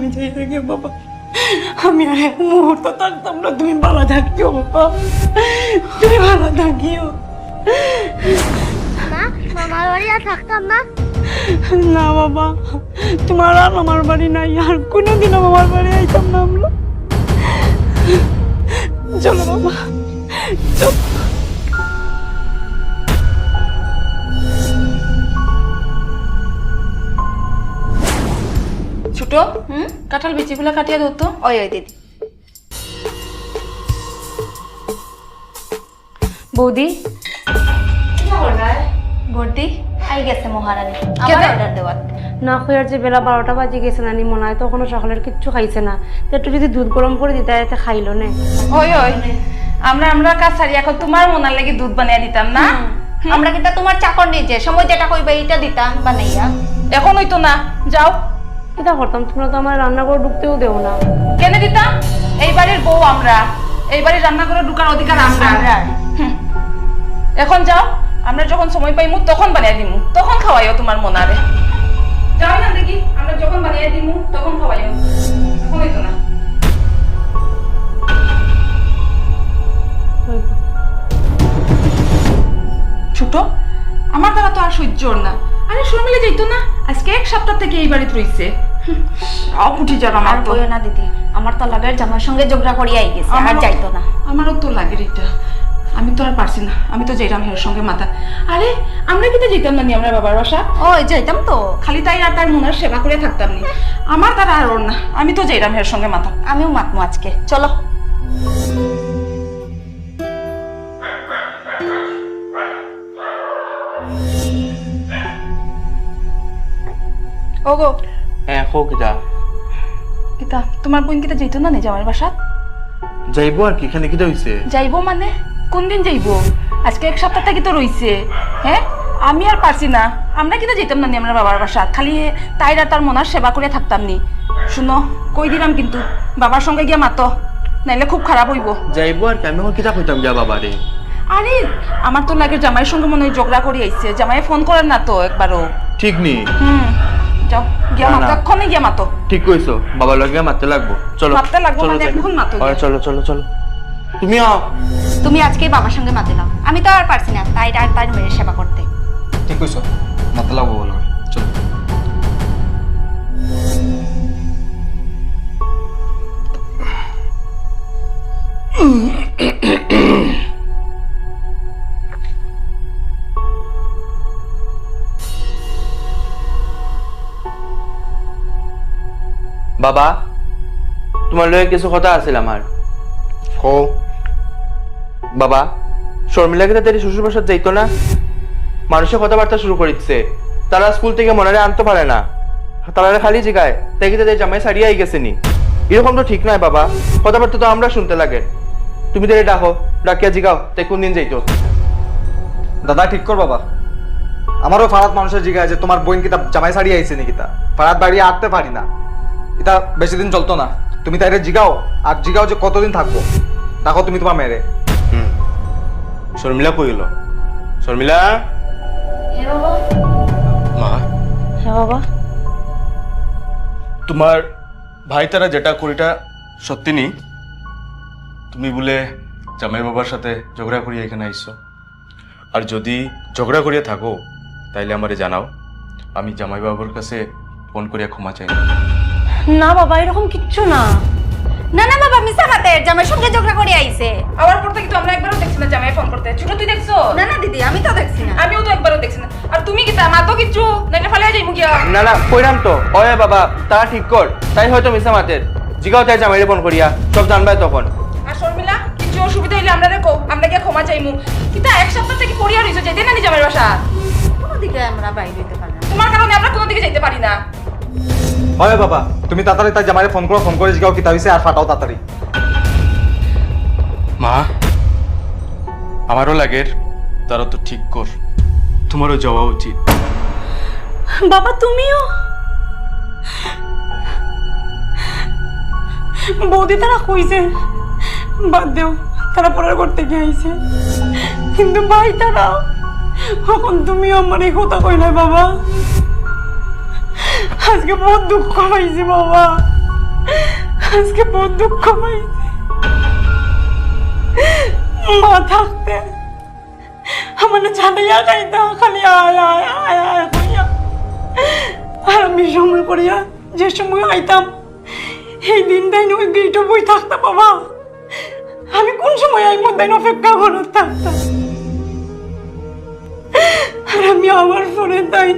আমি যাই রেগে বাবা আমি আর এক মুহূর্ত থাকতাম না তুমি ভালো থাকিও বাবা। তুমি ভালো থাকিও মা মামার বাড়ি আর থাকতাম না। না বাবা তোমার আর আমার বাড়ি নাই আর কোনোদিন আমার বাড়ি আইতাম না আমরা। চলো বাবা চলো। ছোট হুম? কাঁঠাল বিচিগুলো কাটিয়ে দাও তো। ওই ওই দিদি। বৌদি। বৌদি। আই গেছে মহারানী। আমার অর্ডার দেওয়ার। না খোয়ার যে বেলা বারোটা বাজে গেছে না নি মনে হয় তখনও সকালের কিচ্ছু খাইছে না। তো একটু যদি দুধ গরম করে দিতে এতে খাইলো না। ওই ওই। আমরা আমরা কাজ সারি এখন তোমার মনার লাগি দুধ বানিয়ে দিতাম না? আমরা কিন্তু তোমার চাকর নিজে। সময় যেটা কইবে এইটা দিতাম বানাইয়া। এখন হইতো না। যাও। করতাম? তোমরা তো আমার রান্নাঘর ঢুকতেও দেও না। কেন দিতাম এই বাড়ির বউ আমরা। এই বাড়ির রান্না ঢুকার অধিকার আমরা। হুম। এখন যাও আমরা যখন সময় পাইমু তখন বানিয়ে দিমু। তখন খাওয়াইও তোমার মনারে। যাও না দেখি আমরা যখন বানিয়ে দিমু তখন খাওয়াইও। এখন হইতো না। ছোট আমার দ্বারা তো আর সহ্য ওর না। আরে শর্মিলা যাইতো না? আজকে এক সপ্তাহ থেকে এই বাড়িতে রইছে। আমার তো। না দিদি আমার তো লাগার জামার সঙ্গে ঝগড়া করিয়াই গেছে আর যাইতো না। আমারও তো লাগে এটা আমি তো আর পারছি না আমি তো যাইতাম হের সঙ্গে মাথা। আরে আমরা কিন্তু যেতাম না নি আমরা বাবার বাসা? ওই যাইতাম তো। খালি তাই আর তার মনের সেবা করে থাকতাম নি। আমার তারা আর না আমি তো যাইতাম হের সঙ্গে মাথা। আমিও মাতমু আজকে চলো। ওগো হোক যা। কিতা তোমার বোন কিতা যাইতো না নি জামাইয়ের বাসা যাইবো আর কি এখানে কি হইছে? যাইবো মানে? কোন দিন যাইবো? আজকে এক সপ্তাহ থেকে তো রইছে। হ্যাঁ? আমি আর পারছি না। আমরা কিন্তু যেতাম না নি আমরা বাবার বাসা খালি তাইরা তার মনার সেবা করে থাকতাম নি। শুনো কই দিলাম কিন্তু? বাবার সঙ্গে গিয়া মাতো। নাইলে খুব খারাপ হইব। যাইবো আর কি আমি এখন কিতা কইতাম যা বাবারে। আরে আমার তো লাগে জামাইয়ের সঙ্গে মনে হয় ঝগড়া করে আইছে। জামাই ফোন করেন না তো একবারও। ঠিক নি। হুম। যাও গিয়া না, মাতো না। এক্ষণে গিয়া মাতো। ঠিক কইছো বাবার লগে মারতে লাগবো। চলো মারতে লাগবো চলো মানে যাই। এখন মাতো আরে, চলো চলো চলো। তুমিও তুমি আজকে বাবার সঙ্গে মাতে নাও। আমি তো আর পারছি না তাই আর তার মেয়ের সেবা করতে। ঠিক কইছো মাথা লাগবো বলো চলো। বাবা তোমার লগে কিছু কথা আছিল আমার। কো? বাবা শর্মিলা কিন্তু তাদের শ্বশুর বাসার যাইতো না? মানুষের কথাবার্তা শুরু করিচ্ছে। তারা স্কুল থেকে মনে আনতে পারে না। তারা খালি জিগায়। তাই কিন্তু তাদের জামাই সারিয়ে আই গেছে নি এরকম তো ঠিক নয় বাবা। কথাবার্তা তো আমরা শুনতে লাগে। তুমি তাদের ডাকো ডাকিয়া জিগাও তাই কোন দিন যাইতো। দাদা ঠিক কর বাবা। আমারও ফারাত মানুষের জিগায় যে তোমার বোন কিতা জামাই সারি আইছে নি কিতা ফারাত বাড়ি আটতে পারি না। এটা বেশি দিন চলতো না। তুমি তাইরে জিগাও আর জিগাও যে কতদিন থাকব। দেখো তুমি তোমার মেরে শর্মিলা কই গেল? শর্মিলা? মা? হ্যাঁ বাবা। তোমার ভাই তারা যেটা করিটা সত্যি নি? তুমি বলে জামাই বাবার সাথে ঝগড়া করিয়া এখানে আইসো। আর যদি ঝগড়া করিয়া থাকো তাইলে আমারে জানাও। আমি জামাই বাবার কাছে ফোন করিয়া ক্ষমা চাই। না বাবা এরকম কিচ্ছু না। না না বাবা মিসা মাতে জামাই সঙ্গে ঝগড়া করে আইছে। আবার পর থেকে তো আমরা একবারও দেখছি না জামাই ফোন করতে। ছোট তুই দেখছ? না না দিদি আমি তো দেখছি না। আমিও তো একবারও দেখছি না। আর তুমি কি তা মাতো কিচ্ছু? নাইলে ফালে যাইমু গিয়া না না কইরাম তো। ওয়ে বাবা তা ঠিক কর। তাই হয়তো মিসা মাতের। জিগাও তাই জামাইরে ফোন করিয়া। সব জানবাই তখন। আর শর্মিলা কিছু অসুবিধা হইলে আমরা দেখো। আমরা গিয়া ক্ষমা চাইমু। কিন্তু এক সপ্তাহ থেকে পড়িয়া রইছো যেতে না নি জামাইয়ের বাসা? কোনো দিকে আমরা বাইরে হইতে পারি না। তোমার কারণে আমরা কোনো দিকে যাইতে পারি না। হয় বাবা তুমি তাড়াতাড়ি তার জামাইরে ফোন করো ফোন করে জিগাও কিতা হইছে আর ফাটাও তাড়াতাড়ি। মা আমারও লাগের তারা তো ঠিক কর তোমারও যাওয়া উচিত। বাবা তুমিও? বৌদি তারা কইছে বাদ দেও তারা পড়ার করতে গিয়ে আইছে। কিন্তু ভাই তারা এখন তুমিও আমার এই কথা কইলে বাবা। আজকে বহুত দুঃখ পাইছি, বাবা। আজকে বহুত দুঃখ পাইছে। মা থাকতে। আমার ছাড়াইয়া যাইতা খালি আয় আয় আয় আয় কইয়া। আর আমি সময় করিয়া যে সময় আইতাম এই দিন তাই ওই গেটে বই থাকতাম বাবা। আমি কোন সময় আইব তাই অপেক্ষা করে থাকতাম। আর আমি আমার ফোনে তাই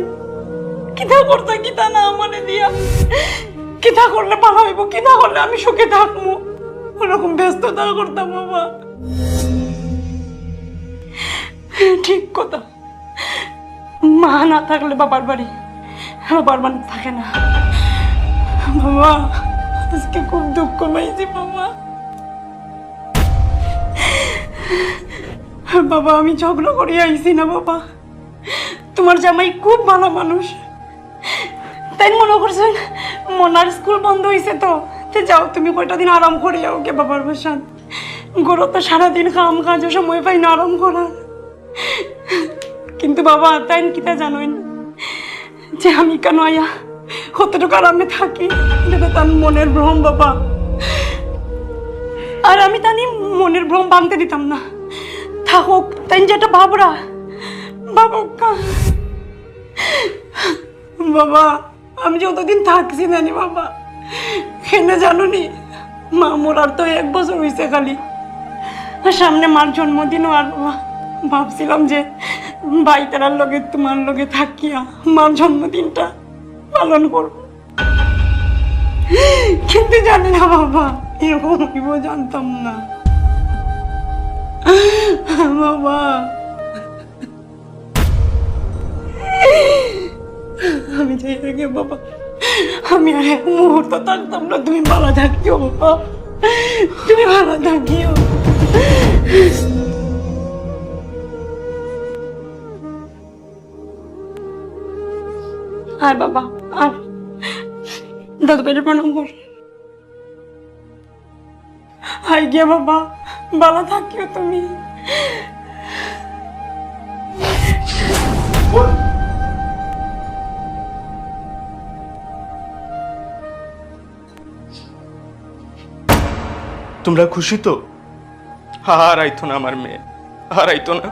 কিতা করতে, কিতা না মানে দিয়া। কিতা করলে ভালো হইব, কিতা করলে আমি সুখে থাকব ওরকম ব্যস্ততা করতাম বাবা। ঠিক কথা। মা না থাকলে বাবার বাড়ি বাবার বাড়ি থাকে না। বাবা, আজকে খুব দুঃখ পাইছি বাবা। বাবা, আমি ঝগড়া করে আইছি না বাবা। তোমার জামাই খুব ভালো মানুষ। তাই মনে করছেন মনার স্কুল বন্ধ হয়েছে তো? যাও, তুমি কয়টা দিন আরাম করে যাও কে বাবার বাসাত গরু তো সারাদিন কাম কাজে সময় পাই না আরাম করার। কিন্তু বাবা, তাই কিতা জানোই? যে আমি কেন আয়া? কতটুকু আরামে থাকি? তার মনের ভ্রম বাবা। আর আমি তানি মনের ভ্রম ভাঙতে দিতাম না। থাকুক, তাই যেটা ভাবরা বাবুক। বাবা। আমি যতদিন থাকছি জানি বাবা, কেনে জানো নি মা মোরার তো এক বছর হয়েছে খালি। আর সামনে মার জন্মদিনও আর ভাবছিলাম যে বাইতারার লগে, তোমার লগে থাকিয়া মার জন্মদিনটা পালন করব। কিন্তু জানি না বাবা, এরকম হইব জানতাম না। বাবা। আমি যাই আগে বাবা। আমি আর এক মুহূর্ত থাকতাম না। তুমি ভালো থাকিও, বাবা। তুমি ভালো থাকিও। আর বাবা, আর দাদু পেটে প্রণাম কর হাই গিয়া, বাবা। ভালো থাকিও তুমি। তোমরা খুশি তো? আর আইতো না আমার মেয়ে আর আইতো না।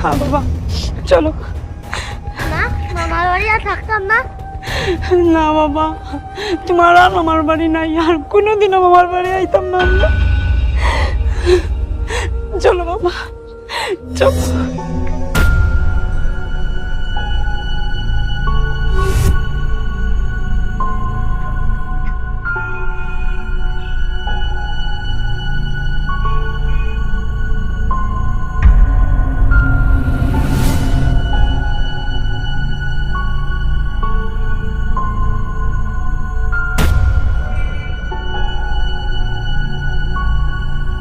হ্যাঁ বাবা চলো। মামার বাড়ি আর থাকতাম না। না বাবা তোমার আর আমার বাড়ি নাই আর কোনোদিনও আমার বাড়ি আইতাম না চলো বাবা। চলো